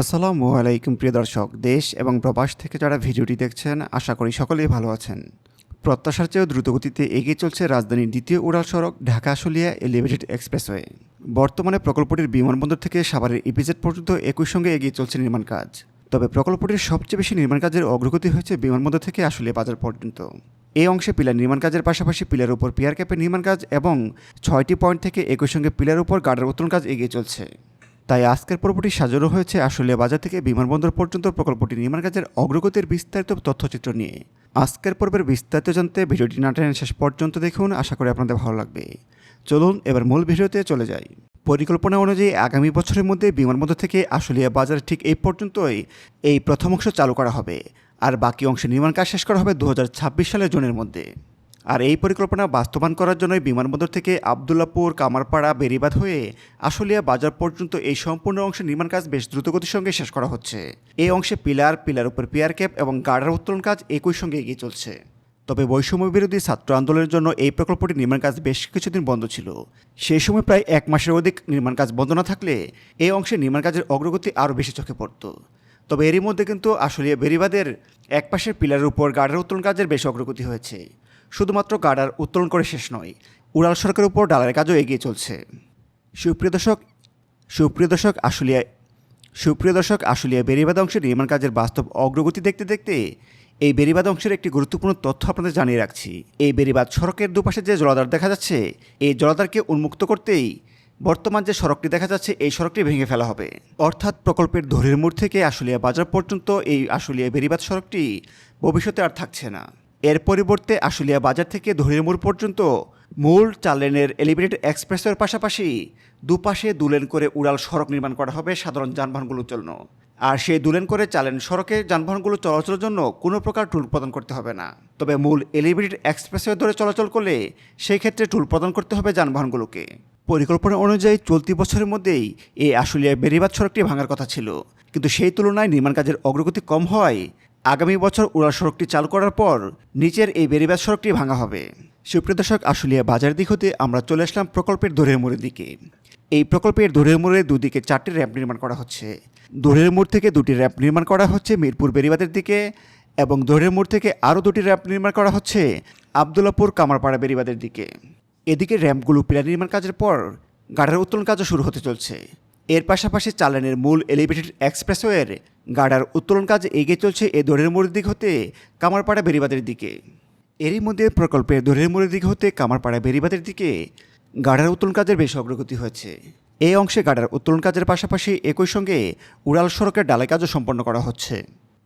আসসালামু আলাইকুম, প্রিয় দর্শক। দেশ এবং প্রবাস থেকে যারা ভিডিওটি দেখছেন, আশা করি সকলেই ভালো আছেন। প্রত্যাশার চেয়েও দ্রুতগতিতে এগিয়ে চলছে রাজধানীর দ্বিতীয় উড়াল সড়ক ঢাকা আশুলিয়া এলিভেটেড এক্সপ্রেসওয়ে বর্তমানে প্রকল্পটির বিমানবন্দর থেকে সাভারের ইপিজেড পর্যন্ত একই সঙ্গে এগিয়ে চলছে নির্মাণ কাজ। তবে প্রকল্পটির সবচেয়ে বেশি নির্মাণ কাজের অগ্রগতি হয়েছে বিমানবন্দর থেকে আশুলিয়া বাজার পর্যন্ত। এই অংশে পিলার নির্মাণ কাজের পাশাপাশি পিলার উপর পিয়ার ক্যাপের নির্মাণ কাজ এবং ছয়টি পয়েন্ট থেকে একই সঙ্গে পিলার উপর গার্ডের উত্তোলন কাজ এগিয়ে চলছে। তাই আজকের পর্বটি সাজানো হয়েছে আসলে বাজার থেকে বিমানবন্দর পর্যন্ত প্রকল্পটি নির্মাণ কাজের অগ্রগতির বিস্তারিত তথ্যচিত্র নিয়ে। আজকের পর্বের বিস্তারিত জানতে ভিডিওটি না টেনে শেষ পর্যন্ত দেখুন, আশা করি আপনাদের ভালো লাগবে। চলুন, এবার মূল ভিডিওতে চলে যাই। পরিকল্পনা অনুযায়ী আগামী বছরের মধ্যে বিমানবন্দর থেকে আশুলিয়া বাজার ঠিক এই পর্যন্তই এই প্রথম অংশ চালু করা হবে। আর বাকি অংশে নির্মাণ কাজ শেষ করা হবে দু হাজার ছাব্বিশ সালের জুনের মধ্যে। আর এই পরিকল্পনা বাস্তবায়ন করার জন্যই বিমানবন্দর থেকে আবদুল্লাপুর, কামারপাড়া বেরিবাদ হয়ে আশুলিয়া বাজার পর্যন্ত এই সম্পূর্ণ অংশের নির্মাণ কাজ বেশ দ্রুতগতির সঙ্গে শেষ করা হচ্ছে। এই অংশে পিলার পিলার উপর পিয়ার ক্যাপ এবং গার্ডার উত্তোলন কাজ একই সঙ্গে এগিয়ে চলছে। তবে বৈষম্য বিরোধী ছাত্র আন্দোলনের জন্য এই প্রকল্পটি নির্মাণ কাজ বেশ কিছুদিন বন্ধ ছিল। সেই সময় প্রায় এক মাসের অধিক নির্মাণ কাজ বন্ধ না থাকলে এই অংশে নির্মাণ কাজের অগ্রগতি আরও বেশি চোখে পড়ত। তবে এরই মধ্যে কিন্তু আসলে বেরিবাদের এক পাশের পিলারের উপর গার্ডার উত্তোলন কাজের বেশ অগ্রগতি হয়েছে। শুধুমাত্র গার্ডার উত্তোলন করে শেষ নয়, উড়াল সড়কের উপর ডালার কাজও এগিয়ে চলছে। সুপ্রিয় দর্শক সুপ্রিয় দর্শক আশুলিয়া, সুপ্রিয় দর্শক আশুলিয়া বেরিবাদ অংশের নির্মাণ কাজের বাস্তব অগ্রগতি দেখতে দেখতে এই বেরিবাদ অংশের একটি গুরুত্বপূর্ণ তথ্য আপনাদের জানিয়ে রাখছি। এই বেরিবাদ সড়কের দুপাশে যে জলাধার দেখা যাচ্ছে, এই জলাধারকে উন্মুক্ত করতেই বর্তমান যে সড়কটি দেখা যাচ্ছে, এই সড়কটি ভেঙে ফেলা হবে। অর্থাৎ প্রকল্পের ধরের মোড় থেকে আশুলিয়া বাজার পর্যন্ত এই আশুলিয়া বেরিবাদ সড়কটি ভবিষ্যতে আর থাকছে না। এর পরিবর্তে আশুলিয়া বাজার থেকে ধরের মোড় পর্যন্ত মূল চার লেনের এলিভেটেড এক্সপ্রেসের পাশাপাশি দুপাশে দুলেন করে উড়াল সড়ক নির্মাণ করা হবে সাধারণ যানবাহনগুলোর জন্য। আর সেই দুলেন করে চালেন সড়কে যানবাহনগুলো চলাচলের জন্য কোনো প্রকার টুল প্রদান করতে হবে না। তবে মূল এলিভেটেড এক্সপ্রেসওয়ে ধরে চলাচল করলে সেই ক্ষেত্রে টুল প্রদান করতে হবে যানবাহনগুলোকে। পরিকল্পনা অনুযায়ী চলতি বছরের মধ্যেই এই আশুলিয়া বেরিবাদ সড়কটি ভাঙার কথা ছিল। কিন্তু সেই তুলনায় নির্মাণ কাজের অগ্রগতি কম হওয়ায় আগামী বছর উড়াল সড়কটি চালু করার পর নিচের এই বেরিবাদ সড়কটি ভাঙা হবে। সুপ্রিয় দর্শক, আশুলিয়া বাজার দিক হতে আমরা চলে আসলাম প্রকল্পের দোরের মোড়ের দিকে। এই প্রকল্পের দোরের মোড়ে দুদিকে চারটি র্যাম্প নির্মাণ করা হচ্ছে। দোরের মোড় থেকে দুটি র্যাম্প নির্মাণ করা হচ্ছে মিরপুর বেরিবাদের দিকে এবং দোরের মোড় থেকে আরও দুটি র্যাম্প নির্মাণ করা হচ্ছে আবদুল্লাপুর কামারপাড়া বেরিবাদের দিকে। এদিকে র্যাম্পগুলো পিলার নির্মাণ কাজের পর গাড়ার উত্তোলন কাজও শুরু হতে চলছে। এর পাশাপাশি চালানের মূল এলিভেটেড এক্সপ্রেসওয়ের গাড়ার উত্তোলন কাজ এগিয়ে চলছে এ দোরের মোড়ের দিক হতে কামারপাড়া বেরিবাদের দিকে। এরই মধ্যে প্রকল্পের দোরের মোড়ের দিক হতে কামারপাড়া বেরিবাদের দিকে গাড়ার উত্তোলন কাজের বেশ অগ্রগতি হয়েছে। এই অংশে গাড়ার উত্তোলন কাজের পাশাপাশি একই সঙ্গে উড়াল সড়কের ডালাই কাজও সম্পন্ন করা হচ্ছে।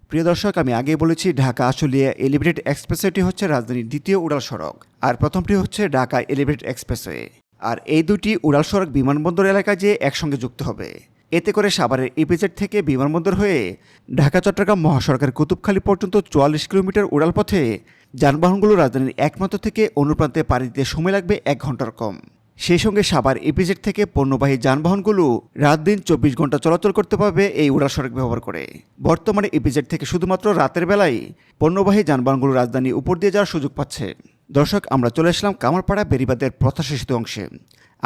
প্রিয় দর্শক, আমি আগেই বলেছি, ঢাকা আশুলিয়া এলিভেটেড এক্সপ্রেসওয়েটি হচ্ছে রাজধানীর দ্বিতীয় উড়াল সড়ক, আর প্রথমটি হচ্ছে ঢাকা এলিভেটেড এক্সপ্রেসওয়ে। আর এই দুটি উড়াল সড়ক বিমানবন্দর এলাকায় যে একসঙ্গে যুক্ত হবে। এতে করে সাভারের ইপিজেড থেকে বিমানবন্দর হয়ে ঢাকা, চট্টগ্রাম মহাসড়কের কুতুবখালী পর্যন্ত চুয়াল্লিশ কিলোমিটার উড়াল পথে যানবাহনগুলো রাজধানীর একমাত্র থেকে অনুপ্রান্তে পাড়ি দিতে সময় লাগবে এক ঘণ্টার কম। সেই সঙ্গে সাভার ইপিজেড থেকে পণ্যবাহী যানবাহনগুলো রাত দিন চব্বিশ ঘণ্টা চলাচল করতে পারবে এই উড়াল সড়ক ব্যবহার করে। বর্তমানে ইপিজেড থেকে শুধুমাত্র রাতের বেলায় পণ্যবাহী যানবাহনগুলো রাজধানী উপর দিয়ে যাওয়ার সুযোগ পাচ্ছে। দর্শক, আমরা চলে আসলাম কামারপাড়া বেরিবাদের প্রত্যাশিত অংশে।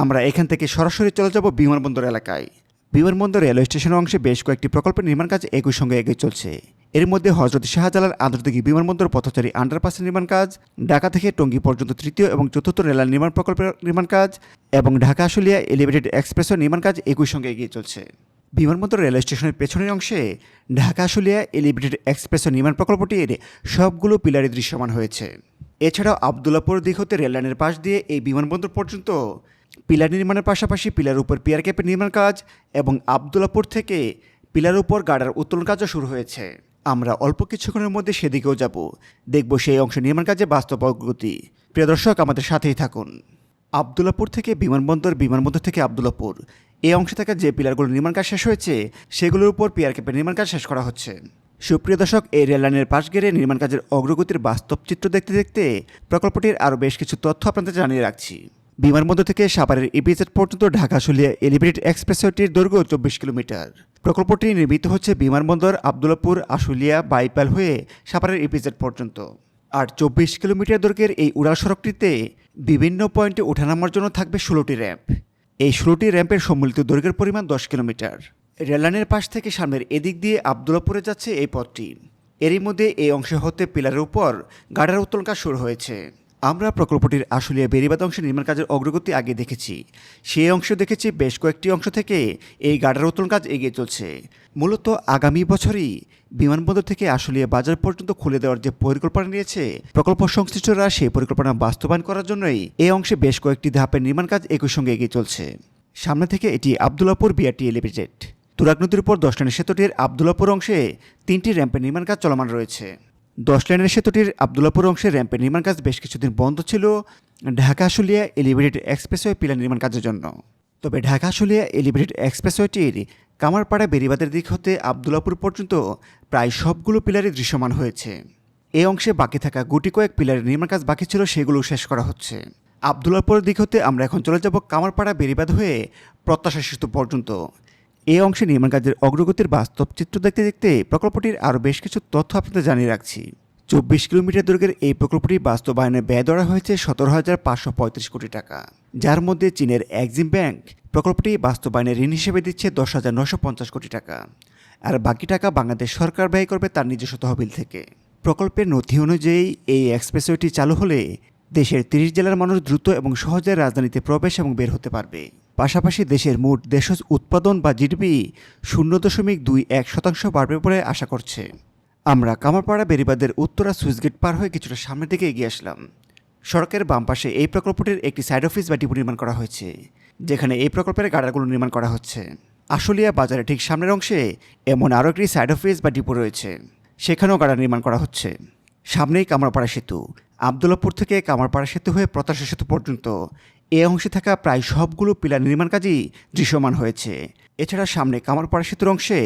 আমরা এখান থেকে সরাসরি চলে যাব বিমানবন্দর এলাকায়। বিমানবন্দর রেলওয়ে স্টেশনের অংশে বেশ কয়েকটি প্রকল্পের নির্মাণ কাজ একই সঙ্গে এগিয়ে চলছে। এর মধ্যে হজরত শাহজালাল আন্তর্জাতিক বিমানবন্দর পথচারী আন্ডারপাসের নির্মাণ কাজ, ঢাকা থেকে টঙ্গী পর্যন্ত তৃতীয় এবং চতুর্থ রেলার নির্মাণ প্রকল্পের নির্মাণ কাজ এবং ঢাকা আশুলিয়া এলিভেটেড এক্সপ্রেসের নির্মাণ কাজ একই সঙ্গে এগিয়ে চলছে। বিমানবন্দর রেলওয়ে স্টেশনের পেছনের অংশে ঢাকা আশুলিয়া এলিভেটেড এক্সপ্রেসের নির্মাণ প্রকল্পটির সবগুলো পিলারে দৃশ্যমান হয়েছে। এছাড়াও আবদুল্লাপুর দিক হতে রেললাইনের পাশ দিয়ে এই বিমানবন্দর পর্যন্ত পিলার নির্মাণের পাশাপাশি পিলার উপর পিয়ার ক্যাপের নির্মাণ কাজ এবং আবদুল্লাপুর থেকে পিলার উপর গার্ডার উত্তোলন কাজও শুরু হয়েছে। আমরা অল্প কিছুক্ষণের মধ্যে সেদিকেও যাব। দেখব সেই অংশ নির্মাণ কাজে বাস্তব অগ্রগতি। প্রিয় দর্শক, আমাদের সাথেই থাকুন। আবদুল্লাপুর থেকে বিমানবন্দর বিমানবন্দর থেকে আবদুল্লাপুর। এই অংশে থাকা যে পিলারগুলো নির্মাণ কাজ শেষ হয়েছে, সেগুলোর উপর পিয়ার ক্যাপের নির্মাণ কাজ শেষ করা হচ্ছে। সুপ্রিয় দর্শক, এই রেললাইনের পাশ গেড়ে নির্মাণ কাজের অগ্রগতির বাস্তব চিত্র দেখতে দেখতে প্রকল্পটির আরও বেশ কিছু তথ্য আপনাদের জানিয়ে রাখছি। বিমানবন্দর থেকে সাভারের ইপিজেড পর্যন্ত ঢাকা শুলিয়া এলিভেটেড এক্সপ্রেসওয়েটির দৈর্ঘ্য চব্বিশ কিলোমিটার। প্রকল্পটি নির্মিত হচ্ছে বিমানবন্দর আবদুল্লাপুর আশুলিয়া বাইপাল হয়ে সাভারের ইপিজেড পর্যন্ত। আর চব্বিশ কিলোমিটার দৈর্ঘ্যের এই উড়াল সড়কটিতে বিভিন্ন পয়েন্টে ওঠানামার জন্য থাকবে ষোলোটি র্যাম্প। এই ষোলোটি র্যাম্পের সম্মিলিত দৈর্ঘ্যের পরিমাণ দশ কিলোমিটার। রেললাইনের পাশ থেকে সামনের এদিক দিয়ে আবদুল্লাপুরে যাচ্ছে এই পথটি। এরই মধ্যে এই অংশ হতে পিলারের উপর গাড়ার উত্তোলন কাজ শুরু হয়েছে। আমরা প্রকল্পটির আশুলিয়া বেরিবাদ অংশে নির্মাণ কাজের অগ্রগতি আগে দেখেছি। সেই অংশ দেখেছি বেশ কয়েকটি অংশ থেকে এই গাড়ার উত্তোলন কাজ এগিয়ে চলছে। মূলত আগামী বছরই বিমানবন্দর থেকে আশুলিয়া বাজার পর্যন্ত খুলে দেওয়ার যে পরিকল্পনা নিয়েছে, প্রকল্প সংশ্লিষ্টরা সেই পরিকল্পনা বাস্তবায়ন করার জন্যই এই অংশে বেশ কয়েকটি ধাপের নির্মাণ কাজ একই সঙ্গে এগিয়ে চলছে। সামনে থেকে এটি আবদুল্লাপুর বিআরটি এলিভেটেড তুরাগ নদীর উপর দশ লেনের সেতুটির আবদুল্লাপুর অংশে তিনটি র্যাম্পের নির্মাণ কাজ চলমান রয়েছে। দশ লেনের সেতুটির আবদুল্লাপুর অংশে র্যাম্পের নির্মাণ কাজ বেশ কিছুদিন বন্ধ ছিল Dhaka Ashulia elevated expressway pillar নির্মাণ কাজের জন্য। তবে ঢাকা আশুলিয়া এলিভেটেড এক্সপ্রেসওয়েটির কামারপাড়া বেরিবাদের দিক হতে আবদুল্লাপুর পর্যন্ত প্রায় সবগুলো পিলারই দৃশ্যমান হয়েছে। এই অংশে বাকি থাকা গুটি কয়েক পিলারের নির্মাণ কাজ বাকি ছিল, সেগুলো শেষ করা হচ্ছে। আবদুল্লাপুরের দিক হতে আমরা এখন চলে যাব কামারপাড়া বেরিবাদ হয়ে প্রত্যাশা সেতু পর্যন্ত। এই অংশে নির্মাণ কাজের অগ্রগতির বাস্তব চিত্র দেখতে দেখতে প্রকল্পটির আরও বেশ কিছু তথ্য আপনাদের জানিয়ে রাখছি। চব্বিশ কিলোমিটার দৈর্ঘ্যের এই প্রকল্পটি বাস্তবায়নে ব্যয় ধরা হয়েছে সতেরো হাজার পাঁচশো পঁয়ত্রিশ কোটি টাকা। যার মধ্যে চীনের এক্সিম ব্যাংক প্রকল্পটি বাস্তবায়নে ঋণ হিসেবে দিচ্ছে দশ হাজার নশো পঞ্চাশ কোটি টাকা। আর বাকি টাকা বাংলাদেশ সরকার ব্যয় করবে তার নিজস্ব তহবিল থেকে। প্রকল্পের নথি অনুযায়ী এই এক্সপ্রেসওয়েটি চালু হলে দেশের তিরিশ জেলার মানুষ দ্রুত এবং সহজে রাজধানীতে প্রবেশ এবং বের হতে পারবে। পাশাপাশি দেশের মোট দেশজ উৎপাদন বা জিডিপি শূন্য দশমিক দুই এক শতাংশ বাড়বে বলে আশা করছে। আমরা কামারপাড়া বেরিবাদের উত্তরা সুইচগেট পার হয়ে কিছুটা সামনের দিকে এগিয়ে আসলাম। সড়কের বাম পাশে এই প্রকল্পটির একটি সাইড অফিস বা ডিপো নির্মাণ করা হয়েছে, যেখানে এই প্রকল্পের গাড়াগুলো নির্মাণ করা হচ্ছে। আশুলিয়া বাজারে ঠিক সামনের অংশে এমন আরও একটি সাইড অফিস বা ডিপো রয়েছে, সেখানেও গাড়া নির্মাণ করা হচ্ছে। সামনেই কামারপাড়া সেতু, আবদুল্লাপুর থেকে কামারপাড়া সেতু হয়ে প্রত্যাশা সেতু পর্যন্ত এ অংশে থাকা প্রায় সবগুলো পিলার নির্মাণ কাজই দৃশ্যমান হয়েছে। এছাড়া সামনে কামারপাড়া সেতুর অংশে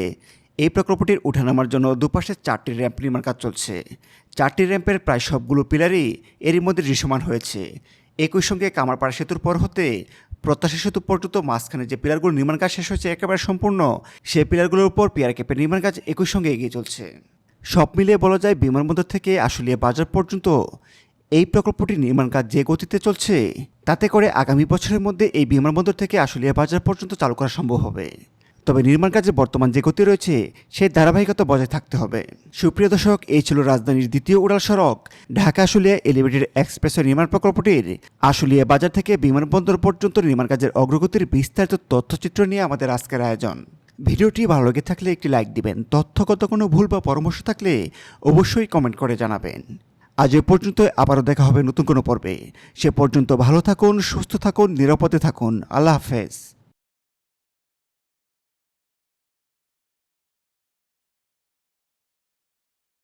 এই প্রকল্পটির উঠানামার জন্য দুপাশে চারটি র্যাম্প নির্মাণ কাজ চলছে। চারটি র্যাম্পের প্রায় সবগুলো পিলারই এরই মধ্যে দৃশ্যমান হয়েছে। একই সঙ্গে কামারপাড়া সেতুর পর হতে প্রত্যাশা সেতু পর্যন্ত মাঝখানে যে পিলারগুলো নির্মাণ কাজ শেষ হয়েছে একেবারে সম্পূর্ণ, সেই পিলারগুলোর উপর পিয়ার ক্যাপের নির্মাণ কাজ একই সঙ্গে এগিয়ে চলছে। সব মিলিয়ে বলা যায় বিমানবন্দর থেকে আশুলিয়া বাজার পর্যন্ত এই প্রকল্পটির নির্মাণ কাজ যে গতিতে চলছে, তাতে করে আগামী বছরের মধ্যে এই বিমানবন্দর থেকে আশুলিয়া বাজার পর্যন্ত চালু করা সম্ভব হবে। তবে নির্মাণ কাজে বর্তমান যে গতি রয়েছে সেই ধারাবাহিকতা বজায় থাকতে হবে। সুপ্রিয় দর্শক, এই ছিল রাজধানীর দ্বিতীয় উড়াল সড়ক, ঢাকা আশুলিয়া এলিভেটেড এক্সপ্রেসের নির্মাণ প্রকল্পটির। আশুলিয়া বাজার থেকে বিমানবন্দর পর্যন্ত নির্মাণ কাজের অগ্রগতির বিস্তারিত তথ্যচিত্র নিয়ে আমাদের আজকের আয়োজন। ভিডিওটি ভালো লেগে থাকলে একটি লাইক দিবেন। তথ্যগত কোনো ভুল বা পরামর্শ থাকলে অবশ্যই কমেন্ট করে জানাবেন। আজ এ পর্যন্ত আবারও দেখা হবে নতুন কোনো পর্বে। সে পর্যন্ত ভালো থাকুন, সুস্থ থাকুন, নিরাপদে থাকুন। আল্লাহ হাফেজ।